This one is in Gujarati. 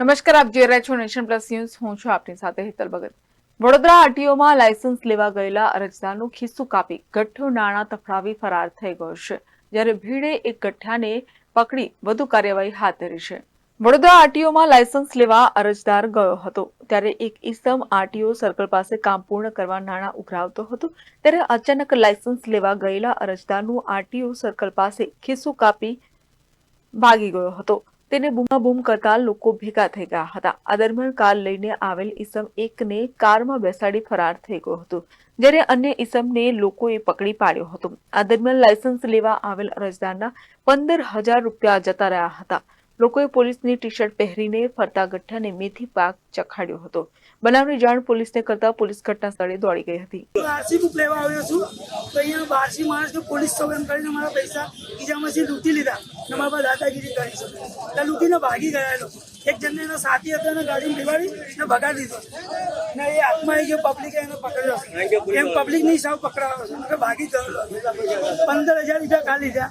નમસ્કાર, આપ જોઈ રહ્યા છો નેશન પ્લસ ન્યૂઝ. હું છું આપની સાથે હેતલ ભગત. વડોદરા આરટીઓમાં લાયસન્સ લેવા ગયેલા અરજદારનું ખિસ્સું કાપી ગઠ્ઠો નાણાં તફડાવી ફરાર થઈ ગયો છે, જ્યારે ભીડે એક ગઠ્ઠાને પકડી વધુ કાર્યવાહી હાથ ધરી છે. વડોદરા આરટીઓમાં લાયસન્સ લેવા અરજદાર ગયો હતો, ત્યારે એક ઈસમ આરટીઓ સર્કલ પાસે કામ પૂર્ણ કરવા નાણાં ઉઘરાવતો હતો, ત્યારે અચાનક લાયસન્સ લેવા ગયેલા અરજદારનું આરટીઓ સર્કલ પાસે ખિસ્સું કાપી ભાગી ગયો હતો. તેને બૂમાબૂમ કરતા લોકો ભેગા થઈ ગયા હતા. આ દરમિયાન કાર લઈને આવેલ ઈસમ એકને કારમાં બેસાડી ફરાર થઈ ગયો હતો, જ્યારે અન્ય ઈસમને લોકોએ પકડી પાડ્યો હતો. આ દરમિયાન લાયસન્સ લેવા આવેલ અરજદારના પંદર હજાર રૂપિયા જતા રહ્યા હતા. લોકોએ પોલીસની ટી શર્ટ પહેરીને ફરતા ગઠ્ઠાને મેથી પાક ચખાડ્યો હતો. બનાવની જાણ પોલીસને કરતા પોલીસ ઘટના સ્થળે દોડી ગઈ હતી. બારસી બુક લેવા આવ્યો છું. તો અહીંયા બારસી માણસને પોલીસ સવરણ કરીને મારા પૈસા ખીચામાંથી લૂંટી લીધા ને મારા દાદાગીરી કરી છે. ત્યાં લૂંટીને ભાગી ગયા લોકો. એક જણને એના સાથી હતા એને ગાડીમાં બિવાડી ને ભગાડી દીધો. ને એ હાથમાં આવી ગયો પબ્લિકે એને પકડ્યો. એમ પબ્લિકની હિસાબ પકડાયો. છે ભાગી ગયો. પંદર હજાર રૂપિયા ખાલી લીધા